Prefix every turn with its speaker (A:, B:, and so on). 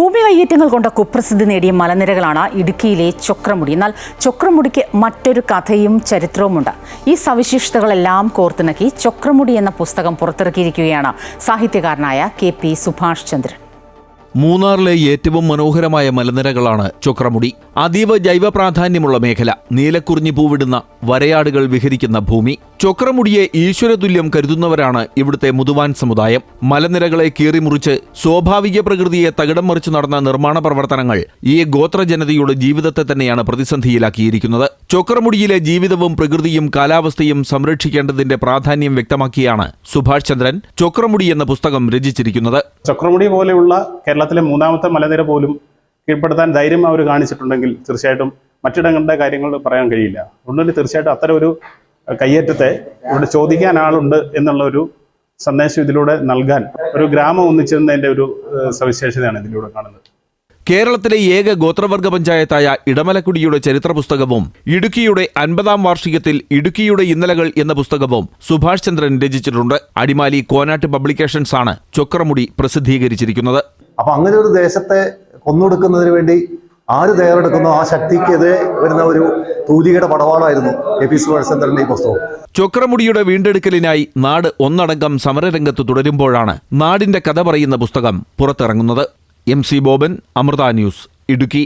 A: ഭൂമി കയ്യേറ്റങ്ങൾ കൊണ്ട് കുപ്രസിദ്ധി നേടിയ മലനിരകളാണ് ഇടുക്കിയിലെ ചൊക്രമുടി. എന്നാൽ ചൊക്രമുടിക്ക് മറ്റൊരു കഥയും ചരിത്രവുമുണ്ട്. ഈ സവിശേഷതകളെല്ലാം കോർത്തിണക്കി ചൊക്രമുടി എന്ന പുസ്തകം പുറത്തിറക്കിയിരിക്കുകയാണ് സാഹിത്യകാരനായ കെ പി സുഭാഷ് ചന്ദ്രൻ.
B: മൂന്നാറിലെ ഏറ്റവും മനോഹരമായ മലനിരകളാണ് ചൊക്രമുടി. അതീവ ജൈവ പ്രാധാന്യമുള്ള മേഖല. നീലക്കുറിഞ്ഞി പൂവിടുന്ന വരയാടുകൾ വിഹരിക്കുന്ന ഭൂമി. ചൊക്രമുടിയെ ഈശ്വരതുല്യം കരുതുന്നവരാണ് ഇവിടുത്തെ മുതുവാൻ സമുദായം. മലനിരകളെ കീറിമുറിച്ച് സ്വാഭാവിക പ്രകൃതിയെ തകിടം മറിച്ചു നടന്ന നിർമ്മാണ പ്രവർത്തനങ്ങൾ ഈ ഗോത്ര ജനതയുടെ ജീവിതത്തെ തന്നെയാണ് പ്രതിസന്ധിയിലാക്കിയിരിക്കുന്നത്. ചൊക്രമുടിയിലെ ജീവിതവും പ്രകൃതിയും കാലാവസ്ഥയും സംരക്ഷിക്കേണ്ടതിന്റെ പ്രാധാന്യം വ്യക്തമാക്കിയാണ് സുഭാഷ് ചന്ദ്രൻ ചൊക്രമുടി എന്ന പുസ്തകം രചിച്ചിരിക്കുന്നത്.
C: ചക്രമുടി പോലെയുള്ള കേരളത്തിലെ മൂന്നാമത്തെ മലനിര പോലും കീഴ്പ്പെടുത്താൻ ധൈര്യം അവർ കാണിച്ചിട്ടുണ്ടെങ്കിൽ തീർച്ചയായിട്ടും മറ്റിടങ്ങളുടെ കാര്യങ്ങൾ പറയാൻ കഴിയില്ല. അതുകൊണ്ട് തീർച്ചയായിട്ടും അത്തരം ഒരു കയ്യേറ്റത്തെ ഇവിടെ ചോദിക്കാൻ ആളുണ്ട് എന്നുള്ള ഒരു സന്ദേശം ഇതിലൂടെ നൽകാൻ ഒരു ഗ്രാമം ഒന്നിച്ചതിന്റെ ഒരു സവിശേഷതയാണ് ഇതിലൂടെ കാണുന്നത്.
B: കേരളത്തിലെ ഏക ഗോത്രവർഗ പഞ്ചായത്തായ ഇടമലക്കുടിയുടെ ചരിത്ര പുസ്തകവും ഇടുക്കിയുടെ അൻപതാം വാർഷികത്തിൽ ഇടുക്കിയുടെ ഇന്നലകൾ എന്ന പുസ്തകവും സുഭാഷ് ചന്ദ്രൻ രചിച്ചിട്ടുണ്ട്. അടിമാലി കോനാട്ട് പബ്ലിക്കേഷൻസ് ആണ് ചൊക്രമുടി പ്രസിദ്ധീകരിച്ചിരിക്കുന്നത്.
D: അപ്പൊ അങ്ങനെ ഒരു ദേശത്തെ കൊന്നൊടുക്കുന്നതിന് വേണ്ടി ആര് തയ്യാറെടുക്കുന്നു ആ ശക്തിക്കെതിരെ വരുന്ന ഒരു തൂലികയുടെ പടവാളായിരുന്നു എ പി സുഭാഷ്ചന്ദ്രന്റെ ഈ പുസ്തകം.
B: ചൊക്രമുടിയുടെ വീണ്ടെടുക്കലിനായി നാട് ഒന്നടങ്കം സമരരംഗത്ത് തുടരുമ്പോഴാണ് നാടിന്റെ കഥ പറയുന്ന പുസ്തകം പുറത്തിറങ്ങുന്നത്. M C Boban Amrita news Idukki.